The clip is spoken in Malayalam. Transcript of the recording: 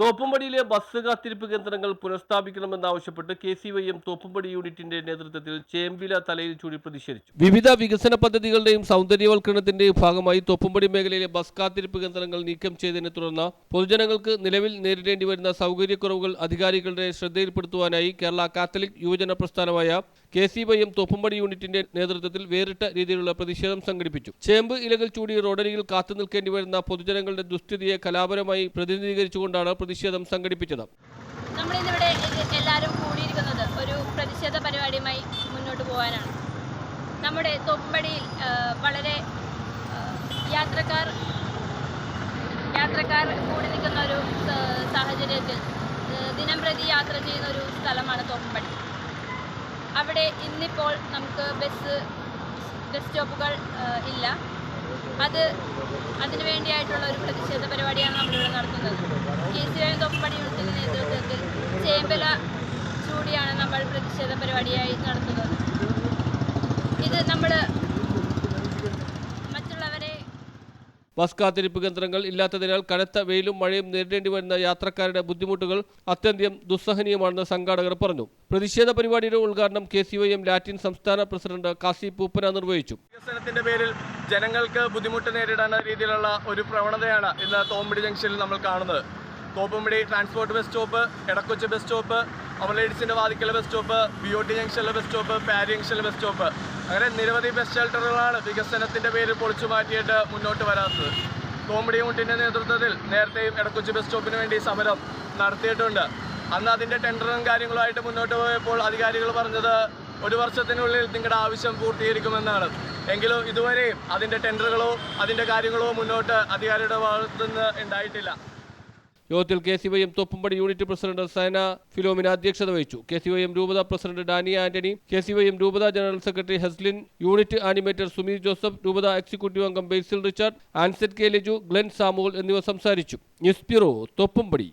തോപ്പുംപടിയിലെ ബസ് കാത്തിരിപ്പ് കേന്ദ്രങ്ങൾ പുനഃസ്ഥാപിക്കണമെന്നാവശ്യപ്പെട്ട് K C Y M Thoppumpady യൂണിറ്റിന്റെ നേതൃത്വത്തിൽ ചേമ്പില തലയിൽ ചൂടി പ്രതിഷേധിച്ചു. വിവിധ വികസന പദ്ധതികളുടെയും സൗന്ദര്യവൽക്കരണത്തിന്റെയും ഭാഗമായി തോപ്പുംപടി മേഖലയിലെ ബസ് കാത്തിരിപ്പ് കേന്ദ്രങ്ങൾ നീക്കം ചെയ്തതിനെ തുടർന്ന് പൊതുജനങ്ങൾക്ക് നിലവിൽ നേരിടേണ്ടി വരുന്ന സൗകര്യക്കുറവുകൾ അധികാരികളുടെ ശ്രദ്ധയിൽപ്പെടുത്തുവാനായി കേരള കാത്തലിക് യുവജന പ്രസ്ഥാനമായ K C Y M Thoppumpady യൂണിറ്റിന്റെ നേതൃത്വത്തിൽ വേറിട്ട രീതിയിലുള്ള പ്രതിഷേധം സംഘടിപ്പിച്ചു. ചേമ്പ് ഇലകൾ ചൂടി റോഡരികിൽ കാത്തു നിൽക്കേണ്ടി വരുന്ന പൊതുജനങ്ങളുടെ ദുസ്ഥിതിയെ കലാപരമായി പ്രതിനിധീകരിച്ചുകൊണ്ടാണ് പ്രതിഷേധം സംഘടിപ്പിച്ചത്. നമ്മളിന്നിവിടെ എല്ലാവരും കൂടിയിരിക്കുന്നത് ഒരു പ്രതിഷേധ പരിപാടിയുമായി മുന്നോട്ട് പോകാനാണ്. നമ്മുടെ തോപ്പുംപടിയിൽ വളരെ യാത്രക്കാർ യാത്രക്കാർ കൂടി നിൽക്കുന്ന ഒരു സാഹചര്യത്തിൽ ദിനംപ്രതി പ്രതി യാത്ര ചെയ്യുന്ന ഒരു സ്ഥലമാണ് തോപ്പടി അവിടെ ഇന്നിപ്പോൾ നമുക്ക് ബസ് ബസ് സ്റ്റോപ്പുകൾ ഇല്ല. അത് അതിനു വേണ്ടിയായിട്ടുള്ള ഒരു പ്രതിഷേധ പരിപാടിയാണ് നമ്മളിവിടെ നടത്തുന്നത്. കെ സി തൊപ്പടി യൂണിറ്റിന്റെ നേതൃത്വത്തിൽ ചേമ്പല ചൂടിയാണ് നമ്മൾ പ്രതിഷേധ പരിപാടിയായി നടത്തുന്നത്. ഇത് നമ്മൾ ബസ് കാത്തിരിപ്പ് കേന്ദ്രങ്ങൾ ഇല്ലാത്തതിനാൽ കനത്ത വെയിലും മഴയും നേരിടേണ്ടി വരുന്ന യാത്രക്കാരുടെ ബുദ്ധിമുട്ടുകൾ അത്യന്തം ദുസ്സഹനീയമാണെന്ന് സംഘാടകർ പറഞ്ഞു. പ്രതിഷേധ പരിപാടിയുടെ ഉദ്ഘാടനം K C Y M Latin സംസ്ഥാന പ്രസിഡന്റ് കാസി പൂപ്പന നിർവഹിച്ചു. വികസനത്തിന്റെ പേരിൽ ജനങ്ങൾക്ക് ബുദ്ധിമുട്ട് നേരിടുന്ന രീതിയിലുള്ള ഒരു പ്രവണതയാണ് ഇന്ന് തോമ്പടി ജംഗ്ഷനിൽ നമ്മൾ കാണുന്നത്. Thoppumpady transport bus stop Edakochi bus stop അമലേഡ്സിന്റെ വാദിക്കലെ bus stop B O T ജംഗ്ഷനിലെ ബസ് സ്റ്റോപ്പ് പാരി ജംഗ്ഷനിലെ ബസ് സ്റ്റോപ്പ് അങ്ങനെ നിരവധി ബസ് ഷെൽട്ടറുകളാണ് വികസനത്തിന്റെ പേരിൽ പൊളിച്ചു മാറ്റിയിട്ട് മുന്നോട്ട് വരാത്തത്. കോമഡി യൂണിറ്റിന്റെ നേതൃത്വത്തിൽ നേരത്തെയും ഇടക്കുച്ചി ബസ് സ്റ്റോപ്പിന് വേണ്ടി സമരം നടത്തിയിട്ടുണ്ട്. അന്ന് അതിന്റെ ടെൻഡറും കാര്യങ്ങളുമായിട്ട് മുന്നോട്ട് പോയപ്പോൾ അധികാരികൾ പറഞ്ഞത് ഒരു വർഷത്തിനുള്ളിൽ നിങ്ങളുടെ ആവശ്യം പൂർത്തീകരിക്കുമെന്നാണ്. എങ്കിലും ഇതുവരെയും അതിന്റെ ടെൻഡറുകളോ അതിന്റെ കാര്യങ്ങളോ മുന്നോട്ട് അധികാരിയുടെ ഭാഗത്തുനിന്ന് ഉണ്ടായിട്ടില്ല. യോഗത്തിൽ K C Y M Thoppumpady unit president Saina Philomina അധ്യക്ഷത വഹിച്ചു. കെ സി വൈ എം രൂപത president Dani Antony K C Y M രൂപത general secretary Heslin unit animator Sumeer Joseph രൂപത എക്സിക്യൂട്ടീവ് അംഗം Basil Richard ആൻസെറ്റ് K Liju Glenn Samuel എന്നിവർ സംസാരിച്ചു. News bureau Thoppumpady.